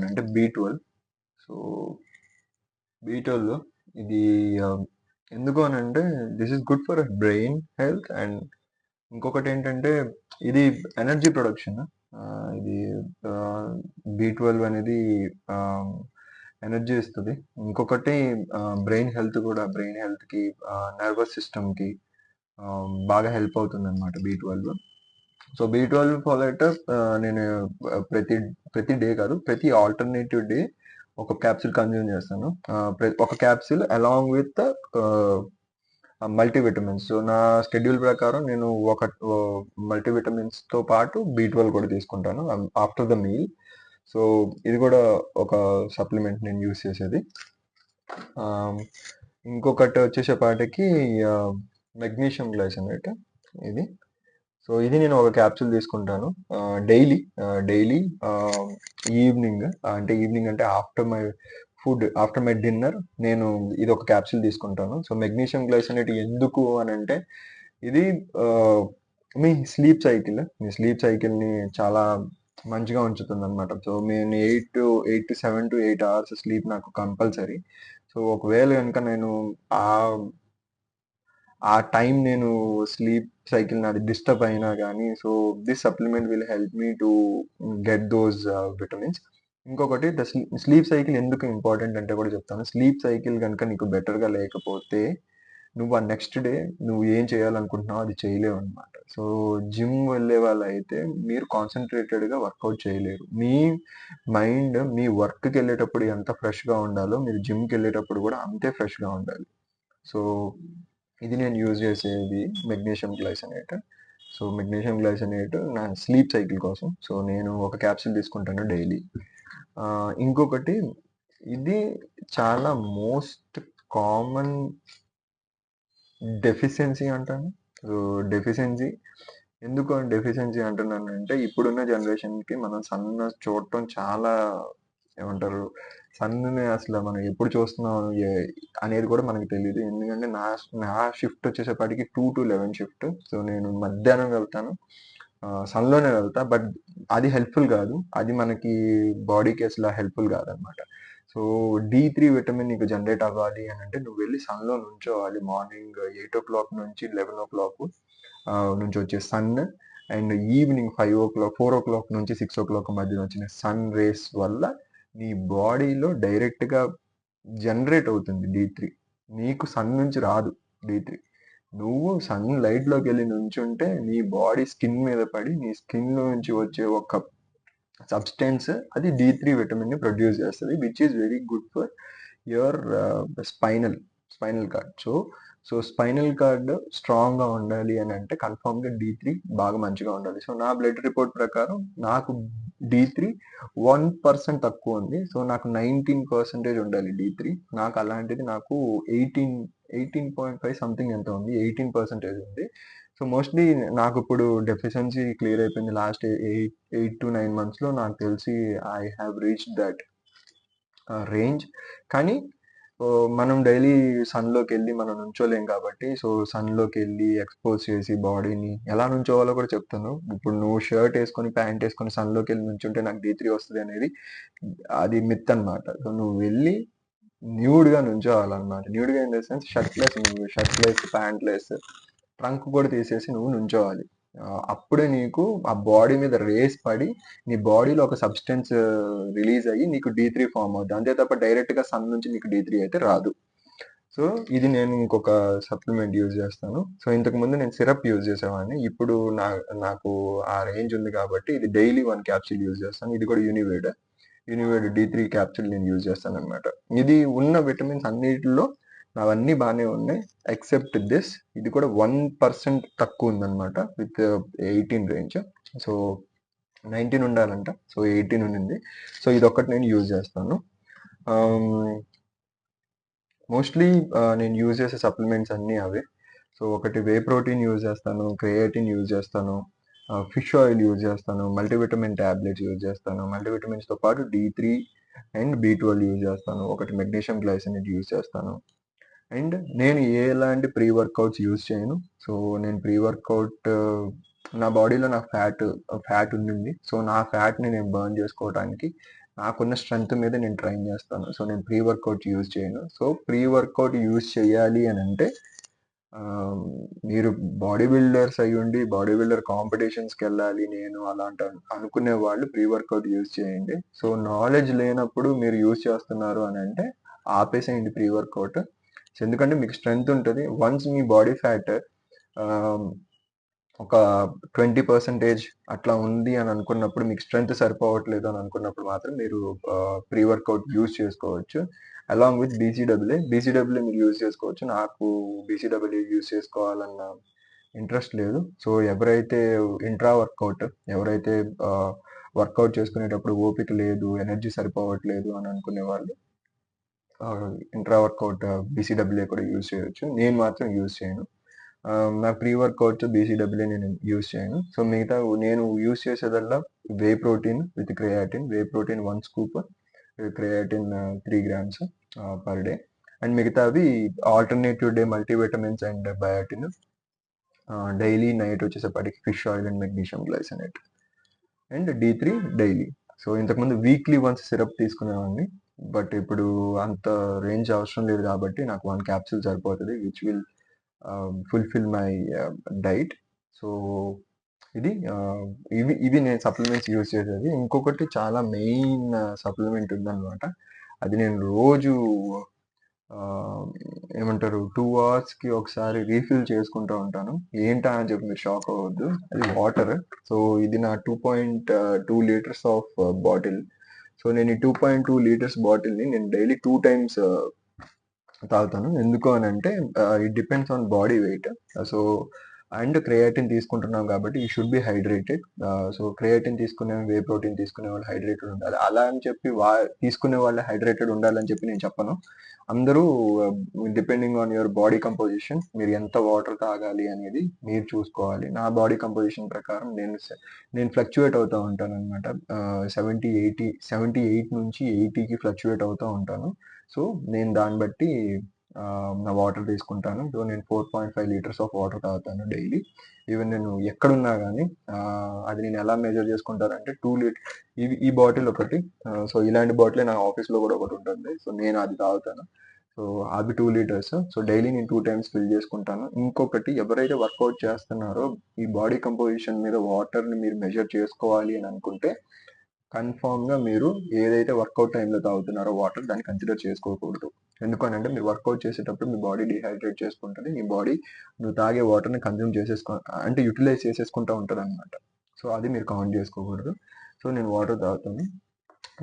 అంటే B twelve so B twelve ఇది um, ఎందుకు అని అంటే this is good for brain health and ఇంకొకటి ఏంటంటే ఇది ఎనర్జీ ప్రొడక్షన్ ఇది బీ ట్వెల్వ్ అనేది ఎనర్జీ ఇస్తుంది. ఇంకొకటి బ్రెయిన్ హెల్త్ కూడా బ్రెయిన్ హెల్త్కి నర్వస్ సిస్టమ్కి బాగా హెల్ప్ అవుతుంది అనమాట B twelve so B twelve ఫాలోటర్ నేను ప్రతి ప్రతి డే కాదు ప్రతి ఆల్టర్నేటివ్ డే ఒక క్యాప్సూల్ కన్జ్యూమ్ చేస్తాను. ఒక capsule along with multivitamins so నా షెడ్యూల్ ప్రకారం నేను ఒక మల్టీవిటమిన్స్తో పాటు బీ ట్వెల్వ్ కూడా తీసుకుంటాను ఆఫ్టర్ ద మీల్ సో ఇది కూడా ఒక సప్లిమెంట్ నేను యూస్ చేసేది. ఇంకొకటి ఇంకొకటి వచ్చేసేపాటికి మెగ్నీషియం గ్లైసనేట్ ఇది. సో ఇది నేను ఒక క్యాప్సూల్ తీసుకుంటాను. డైలీ డైలీ ఈవినింగ్ అంటే ఈవినింగ్ అంటే after my food after my dinner నేను ఇది ఒక క్యాప్సూల్ తీసుకుంటాను. సో మెగ్నీషియం గ్లైసనేట్ ఎందుకు అని అంటే ఇది మీ స్లీప్ సైకిల్ మీ స్లీప్ సైకిల్ని చాలా మంచిగా ఉంచుతుంది అనమాట సో నేను eight to eight to seven to eight hours sleep నాకు కంపల్సరీ. సో ఒకవేళ కనుక నేను ఆ ఆ టైం నేను స్లీప్ సైకిల్ నాది డిస్టర్బ్ అయినా కానీ so this supplement will help me to get those vitamins ఇంకొకటి ద స్లీప్ సైకిల్ ఎందుకు ఇంపార్టెంట్ అంటే కూడా చెప్తాను. స్లీప్ సైకిల్ కనుక నీకు బెటర్గా లేకపోతే నువ్వు ఆ నెక్స్ట్ డే నువ్వు ఏం చేయాలనుకుంటున్నావు అది చేయలేవు అనమాట సో జిమ్ వెళ్ళే వాళ్ళు అయితే మీరు కాన్సన్ట్రేటెడ్గా వర్కౌట్ చేయలేరు. మీ మైండ్ మీ వర్క్కి వెళ్ళేటప్పుడు ఎంత ఫ్రెష్గా ఉండాలో మీరు జిమ్కి వెళ్ళేటప్పుడు కూడా అంతే ఫ్రెష్గా ఉండాలి. సో ఇది నేను యూజ్ చేసేది magnesium glycinate so magnesium glycinate నా స్లీప్ సైకిల్ కోసం. సో నేను ఒక క్యాప్సూల్ తీసుకుంటాను డైలీ ఇంకొకటి ఇది చాలా మోస్ట్ కామన్ డెఫిషియన్సీ అంటాను. సో డెఫిషియన్సీ ఎందుకు డెఫిషియన్సీ అంటున్నాను అంటే ఇప్పుడున్న జనరేషన్కి మనం సన్న చూడటం చాలా ఏమంటారు సన్ని అసలు మనం ఎప్పుడు చూస్తున్నాం అనేది కూడా మనకు తెలియదు ఎందుకంటే నా నా shift వచ్చేసేపాటికి two to eleven shift so నేను మధ్యాహ్నం వెళ్తాను. సన్లోనే వెళ్తా. బట్ అది హెల్ప్ఫుల్ కాదు. అది మనకి బాడీకి అసలు హెల్ప్ఫుల్ కాదనమాట. సో డి త్రీ విటమిన్ నీకు జనరేట్ అవ్వాలి అని అంటే నువ్వు వెళ్ళి సన్లో నుంచోవాలి. మార్నింగ్ ఎయిట్ ఓ క్లాక్ నుంచి లెవెన్ ఓ క్లాక్ నుంచి వచ్చే sun and evening five o'clock four o'clock నుంచి సిక్స్ ఓ క్లాక్ మధ్యన వచ్చిన సన్ రేస్ వల్ల నీ బాడీలో డైరెక్ట్గా జనరేట్ అవుతుంది డి త్రీ. నీకు సన్ నుంచి రాదు డి త్రీ. నువ్వు సన్ లైట్లోకి వెళ్ళి నుంచుంటే నీ బాడీ స్కిన్ మీద పడి నీ స్కిన్ నుంచి వచ్చే ఒక సబ్స్టెన్స్ అది డి త్రీ విటమిన్ని ప్రొడ్యూస్ చేస్తుంది which is very good for your spinal. Spinal cord so so spinal cord స్ట్రాంగ్గా ఉండాలి అని అంటే కన్ఫామ్గా డి త్రీ బాగా మంచిగా ఉండాలి. సో నా బ్లడ్ రిపోర్ట్ ప్రకారం నాకు డి త్రీ వన్ పర్సెంట్ తక్కువ ఉంది. సో నాకు నైన్టీన్ పర్సెంటేజ్ ఉండాలి డి త్రీ. నాకు అలాంటిది నాకు eighteen eighteen point five something ఎంత ఉంది? ఎయిటీన్ పర్సెంటేజ్ ఉంది. సో మోస్ట్లీ నాకు ఇప్పుడు డెఫిషియన్సీ క్లియర్ అయిపోయింది last eight eight to nine మంత్స్లో. నాకు తెలిసి I have reach that range. కానీ మనం డైలీ సన్లోకి వెళ్ళి మనం నుంచోలేం కాబట్టి సో సన్లోకి వెళ్ళి ఎక్స్పోజ్ చేసి బాడీని ఎలా నుంచోవాలో కూడా చెప్తాను. ఇప్పుడు నువ్వు షర్ట్ వేసుకొని ప్యాంట్ వేసుకొని సన్లోకి వెళ్ళి నుంచుంటే నాకు డీ త్రీ వస్తుంది అనేది అది మిత్ అన్నమాట. సో నువ్వు వెళ్ళి న్యూడ్గా నుంచోవాలన్నమాట. న్యూడ్గా ఇన్ ద సెన్స్ షర్ట్లెస్ నువ్వు షర్ట్లెస్ ప్యాంట్లెస్ ట్రంక్ కూడా తీసేసి నువ్వు నుంచోవాలి. అప్పుడే నీకు ఆ బాడీ మీద రేస్ పడి నీ బాడీలో ఒక సబ్స్టెన్స్ రిలీజ్ అయ్యి నీకు డీ త్రీ ఫామ్ అవుతుంది అంతే తప్ప డైరెక్ట్గా సన్ నుంచి నీకు డీ త్రీ అయితే రాదు. సో ఇది నేను ఇంకొక సప్లిమెంట్ యూజ్ చేస్తాను. సో ఇంతకు ముందు నేను సిరప్ యూజ్ చేసేవాడిని. ఇప్పుడు నా నాకు ఆ రేంజ్ ఉంది కాబట్టి ఇది డైలీ వన్ క్యాప్సూల్ యూజ్ చేస్తాను. ఇది కూడా యూనివేడ్. యూనివేడ్ డి త్రీ క్యాప్సూల్ నేను యూజ్ చేస్తాను అనమాట ఇది ఉన్న విటమిన్స్ అన్నిటిలో అవన్నీ బాగానే ఉన్నాయి. ఎక్సెప్ట్ దిస్ ఇది కూడా వన్ పర్సెంట్ తక్కువ ఉందన్నమాట with eighteen range so nineteen ఉండాలంట. సో ఎయిటీన్ ఉండింది. సో ఇది ఒక్కటి నేను యూజ్ చేస్తాను. Um, మోస్ట్లీ uh, నేను యూజ్ చేసే సప్లిమెంట్స్ అన్నీ అవే. సో ఒకటి వే ప్రోటీన్ యూజ్ చేస్తాను క్రియేటిన్ యూజ్ చేస్తాను ఫిష్ ఆయిల్ యూజ్ చేస్తాను మల్టీవిటమిన్ ట్యాబ్లెట్స్ యూజ్ చేస్తాను మల్టీవిటమిన్స్తో పాటు D three and B twelve use చేస్తాను ఒకటి మెగ్నీషియం గ్లైసినేట్ యూజ్ చేస్తాను. అండ్ నేను ఎలాంటి ప్రీ వర్కౌట్స్ యూజ్ చేయను సో నేను ప్రీ వర్కౌట్ నా బాడీలో నా ఫ్యాట్ ఫ్యాట్ ఉండింది సో నా ఫ్యాట్ని నేను బర్న్ చేసుకోవడానికి నాకున్న స్ట్రెంత్ మీద నేను ట్రైన్ చేస్తాను సో నేను ప్రీ వర్కౌట్ యూజ్ చేయను సో ప్రీ వర్కౌట్ యూజ్ చేయాలి అని అంటే మీరు బాడీ బిల్డర్స్ అయ్యుండి బాడీ బిల్డర్ కాంపిటీషన్స్‌కి వెళ్ళాలి నేను అలాంటి అనుకునే వాళ్ళు ప్రీ వర్కౌట్ యూజ్ చేయండి. సో నాలెడ్జ్ లేనప్పుడు మీరు యూజ్ చేస్తున్నారు అని అంటే ఆపేసేయండి ప్రీ వర్కౌట్. సో ఎందుకంటే మీకు స్ట్రెంత్ ఉంటుంది వన్స్ మీ బాడీ ఫ్యాట్ ఒక 20% అట్లా ఉంది అని అనుకున్నప్పుడు మీకు స్ట్రెంత్ సరిపోవట్లేదు అని అనుకున్నప్పుడు మాత్రం మీరు ప్రీ వర్కౌట్ యూజ్ చేసుకోవచ్చు. Along with BCW. బీసీడబ్ల్యూ మీరు యూజ్ చేసుకోవచ్చు. నాకు బీసీడబ్ల్యూ యూజ్ చేసుకోవాలన్న ఇంట్రెస్ట్ లేదు. సో ఎవరైతే ఇంట్రా వర్కౌట్ ఎవరైతే వర్కౌట్ చేసుకునేటప్పుడు ఓపిక లేదు, ఎనర్జీ సరిపోవట్లేదు అని అనుకునే వాళ్ళు ఇంట్రా వర్కౌట్ బీసీడబ్ల్యూ కూడా యూజ్ చేయొచ్చు. నేను మాత్రం యూజ్ చేయను. నా ప్రీ వర్కౌట్ బీసీడబ్ల్యూ నేను యూజ్ చేయను. సో మిగతా నేను use చేసేదల్లా whey protein with creatine. Whey protein one scoop, creatine three grams per day. And మిగతావి alternative day multivitamins and biotin. Daily night వచ్చేసేపటికి fish oil and magnesium glycinate. And D three daily. So ఇంతకుముందు weekly once syrup తీసుకునేవాడిని. But ఇప్పుడు అంత range అవసరం లేదు కాబట్టి నాకు one capsule సరిపోతుంది which will fulfil my diet. So ఇది um, ఇవి ఇవి నేను సప్లిమెంట్స్ యూజ్ చేసేది. ఇంకొకటి చాలా మెయిన్ సప్లిమెంట్ uh, ఉందన్నమాట. అది నేను రోజు um, ఏమంటారు టూ అవర్స్‌కి ఒకసారి రీఫిల్ చేసుకుంటూ ఉంటాను. ఏంటా అని చెప్పి మీరు షాక్ అవ్వద్దు. అది వాటర్. సో ఇది నా 2.2 లీటర్స్ ఆఫ్ బాటిల్. సో నేను ఈ 2.2 లీటర్స్ బాటిల్‌ని నేను డైలీ టూ టైమ్స్ తాగుతాను. ఎందుకు అని అంటే it depends on body weight. So and creatine తీసుకుంటున్నాం కాబట్టి you should be hydrated. So creatine తీసుకునే వే ప్రోటీన్ తీసుకునే వాళ్ళు హైడ్రేటెడ్ ఉండాలి. అలా అని చెప్పి వా తీసుకునే వాళ్ళు హైడ్రేటెడ్ ఉండాలని చెప్పి నేను చెప్పను. అందరూ depending on your body composition మీరు ఎంత వాటర్ తాగాలి అనేది మీరు చూసుకోవాలి. నా బాడీ కంపోజిషన్ ప్రకారం నేను నేను ఫ్లక్చువేట్ అవుతూ ఉంటాను అనమాట సెవెంటీ ఎయిటీ సెవెంటీ ఎయిట్ నుంచి ఎయిటీకి ఫ్లక్చువేట్ అవుతూ ఉంటాను. సో నేను దాన్ని బట్టి నా వాటర్ తీసుకుంటాను. సో నేను 4.5 లీటర్స్ ఆఫ్ వాటర్ తాగుతాను డైలీ. ఈవెన్ నేను ఎక్కడున్నా కానీ అది నేను ఎలా మెజర్ చేసుకుంటానంటే 2 లీట్ ఇది ఈ బాటిల్ ఒకటి. సో ఇలాంటి బాటిలే నా ఆఫీస్‌లో కూడా ఒకటి ఉంటుంది సో నేను అది తాగుతాను. సో అవి టూ లీటర్స్. సో డైలీ నేను టూ టైమ్స్ ఫిల్ చేసుకుంటాను. ఇంకొకటి ఎవరైతే వర్కౌట్ చేస్తున్నారో ఈ బాడీ కంపోజిషన్ మీద వాటర్‌ని మీరు మెజర్ చేసుకోవాలి అని అనుకుంటే కన్ఫామ్గా మీరు ఏదైతే వర్కౌట్ టైంలో తాగుతున్నారో వాటర్ దాన్ని కన్సిడర్ చేసుకోకూడదు. ఎందుకనంటే మీరు వర్కౌట్ చేసేటప్పుడు మీ బాడీ డిహైడ్రేట్ చేసుకుంటుంది మీ బాడీ నువ్వు తాగే వాటర్‌ని కన్జ్యూమ్ చేసేసుకో అంటే యుటిలైజ్ చేసేసుకుంటా అనమాట సో అది మీరు కౌంట్ చేసుకోకూడదు. సో నేను వాటర్ తాగుతాను.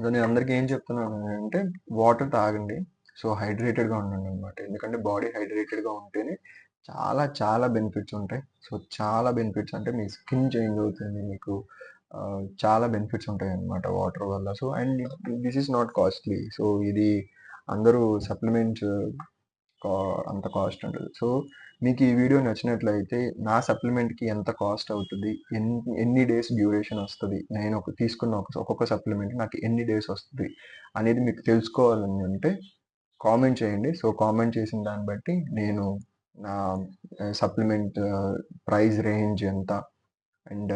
సో నేను అందరికీ ఏం చెప్తున్నాను అంటే వాటర్ తాగండి. సో హైడ్రేటెడ్‌గా ఉండండన్నమాట. ఎందుకంటే బాడీ హైడ్రేటెడ్‌గా ఉంటేనే చాలా చాలా బెనిఫిట్స్ ఉంటాయి. సో చాలా బెనిఫిట్స్ అంటే మీ స్కిన్ చేంజ్ అవుతుంది. మీకు చాలా బెనిఫిట్స్ ఉంటాయి అనమాట వాటర్ వల్ల. So and this is not costly. So ఇది అందరూ సప్లిమెంట్స్ కా అంత కాస్ట్ ఉండదు. సో మీకు ఈ వీడియో నచ్చినట్లయితే నా సప్లిమెంట్‌కి ఎంత కాస్ట్ అవుతుంది ఎన్ని ఎన్ని డేస్ డ్యూరేషన్ వస్తుంది నేను ఒక తీసుకున్న ఒక్కొక్క సప్లిమెంట్ నాకు ఎన్ని డేస్ వస్తుంది అనేది మీకు తెలుసుకోవాలని ఉంటే కామెంట్ చేయండి. సో కామెంట్ చేసిన దాన్ని బట్టి నేను నా సప్లిమెంట్ ప్రైస్ రేంజ్ ఎంత? అండ్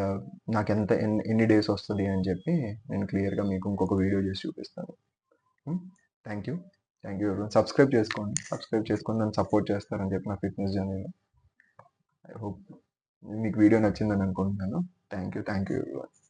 నాకు ఎంత ఎన్ని డేస్ వస్తుంది అని చెప్పి నేను క్లియర్‌గా మీకు ఇంకొక వీడియో చేసి చూపిస్తాను. Thank you. Thank you everyone. Subscribe చేసుకోండి. సబ్స్క్రైబ్ చేసుకొని నన్ను సపోర్ట్ చేస్తారని చెప్పి నా ఫిట్‌నెస్ జర్నీలో. ఐ హోప్ మీకు వీడియో నచ్చిందని అనుకుంటున్నాను. Thank you. థ్యాంక్ యూ ఎవరి